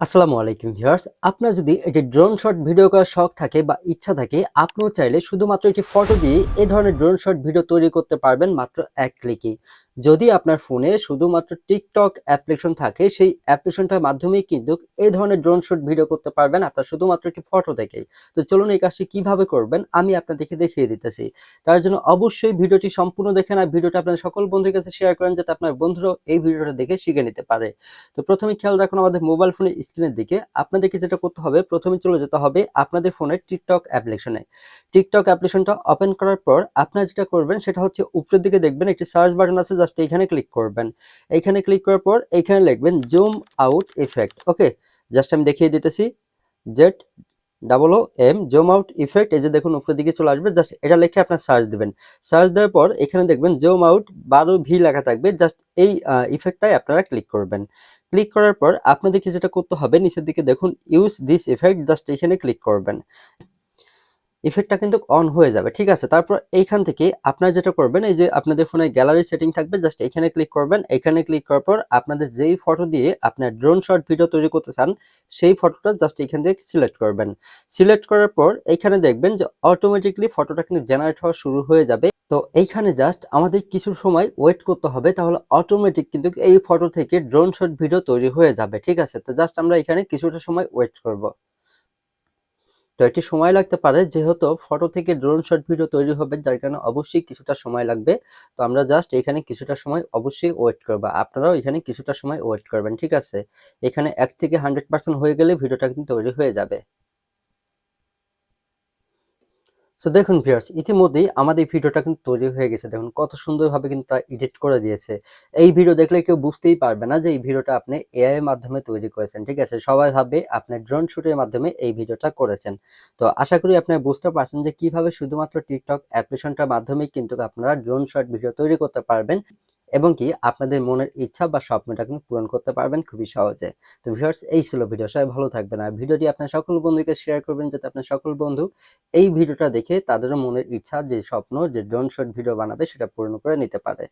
আসসালামু আলাইকুম ভিউয়ার্স। আপনার যদি একটি ড্রোন শট ভিডিও করার শখ থাকে বা ইচ্ছা থাকে, আপনিও চাইলে শুধুমাত্র একটি ফটো দিয়ে এই ধরনের ড্রোন শট ভিডিও তৈরি করতে পারবেন মাত্র এক ক্লিকে যদি আপনার ফোনে শুধুমাত্র টিকটক অ্যাপ্লিকেশন থাকে, সেই অ্যাপ্লিকেশনটার মাধ্যমেই কিন্তু এই ধরনের ড্রোন শট ভিডিও করতে পারবেন আপনার শুধুমাত্র একটি ফটো থেকেই। তো চলুন এই কাজটি কীভাবে করবেন আমি আপনাদেরকে দেখিয়ে দিতেছি। তার জন্য অবশ্যই ভিডিওটি সম্পূর্ণ দেখেন আর ভিডিওটা আপনার সকল বন্ধুর কাছে শেয়ার করেন যাতে আপনার বন্ধুরাও এই ভিডিওটা দেখে শিখে নিতে পারে। তো প্রথমে খেয়াল রাখুন আমাদের মোবাইল ফোনের স্ক্রিনের দিকে। আপনাদেরকে যেটা করতে হবে, প্রথমে চলে যেতে হবে আপনাদের ফোনের টিকটক অ্যাপ্লিকেশনে টিকটক অ্যাপ্লিকেশনটা ওপেন করার পর আপনারা যেটা করবেন সেটা হচ্ছে উপরের দিকে দেখবেন একটি সার্চ বাটন আছে জাস্ট এখানে ক্লিক করবেন। এখানে ক্লিক করার পর এখানে লিখবেন zoom out effect okay just আমি দেখিয়ে দিতেছি। Z double O M zoom out effect এই যে দেখুন উপরের দিকে চলে আসবে জাস্ট এটা লিখে আপনার সার্চ দেবেন। সার্চ দেওয়ার পর এখানে দেখবেন জুম আউট বারো ভি লেখা থাকবে জাস্ট এই ইফেক্টটাই আপনারা ক্লিক করবেন। ক্লিক করার পর আপনাদেরকে যেটা করতে হবে, নিচের দিকে দেখুন ইউজ দিস ইফেক্ট জাস্ট এখানে ক্লিক করবেন। ইফেক্টটা কিন্তু অন হয়ে যাবে, ঠিক আছে? তারপর এইখান থেকে আপনারা যেটা করবেন, এই যে আপনাদের ফোনে গ্যালারি সেটিং থাকবে জাস্ট এখানে ক্লিক করবেন। এখানে ক্লিক করার পর আপনাদের যেই ফটো দিয়ে আপনার ড্রোন শট ভিডিও তৈরি করতে চান, সেই ফটোটা জাস্ট এখান থেকে সিলেক্ট করবেন। সিলেক্ট করার পর এখানে দেখবেন যে অটোমেটিকলি ফটোটা কিন্তু জেনারেট হওয়া শুরু হয়ে যাবে। তো এইখানে জাস্ট আমাদের কিছু সময় ওয়েট করতে হবে, তাহলে অটোমেটিক কিন্তু এই ফটো থেকে ড্রোন শট ভিডিও তৈরি হয়ে যাবে, ঠিক আছে? তো জাস্ট আমরা এখানে কিছুটা সময় ওয়েট করব। তো একটি সময় লাগতে পারে, যেহেতু ফটো থেকে ড্রোন শট ভিডিও তৈরি হবে, যার কারণে অবশ্যই কিছুটা সময় লাগবে। তো আমরা জাস্ট এখানে কিছুটা সময় অবশ্যই ওয়েট করব। আপনারাও এখানে কিছুটা সময় ওয়েট করবেন, ঠিক আছে? এখানে এক থেকে হান্ড্রেড পার্সেন্ট হয়ে গেলে ভিডিওটা কিন্তু তৈরি হয়ে যাবে। সো দেখুন ভিউয়ার্স ইতিমধ্যেই আমাদের ভিডিওটা কিন্তু তৈরি হয়ে গেছে। দেখুন কত সুন্দরভাবে কিন্তু তা এডিট করে দিয়েছে। এই ভিডিও দেখলে কেউ বুঝতেই পারবে না যে এই ভিডিওটা আপনি এআই এর মাধ্যমে তৈরি করেছেন, ঠিক আছে? সবাই ভাবে আপনি ড্রোন শুটের মাধ্যমে এই ভিডিওটা করেছেন। তো আশা করি আপনি বুঝতে পারছেন যে কীভাবে শুধুমাত্র টিকটক অ্যাপ্লিকেশনটার মাধ্যমেই কিন্তু আপনারা ড্রোন শট ভিডিও তৈরি করতে পারবেন। এবং কি আপনাদের মনের ইচ্ছা বা স্বপ্নটা কিন্তু পূরণ করতে পারবেন খুবই সহজে। তো ভিউয়ার্স এই ছিল ভিডিও সবাই ভালো থাকবেন আর ভিডিওটি আপনার সকল বন্ধুকে শেয়ার করবেন যাতে আপনার সকল বন্ধু এই ভিডিওটা দেখে তাদেরও মনের ইচ্ছা, যে স্বপ্ন, যে ড্রোন শট ভিডিও বানাবে সেটা পূরণ করে নিতে পারে।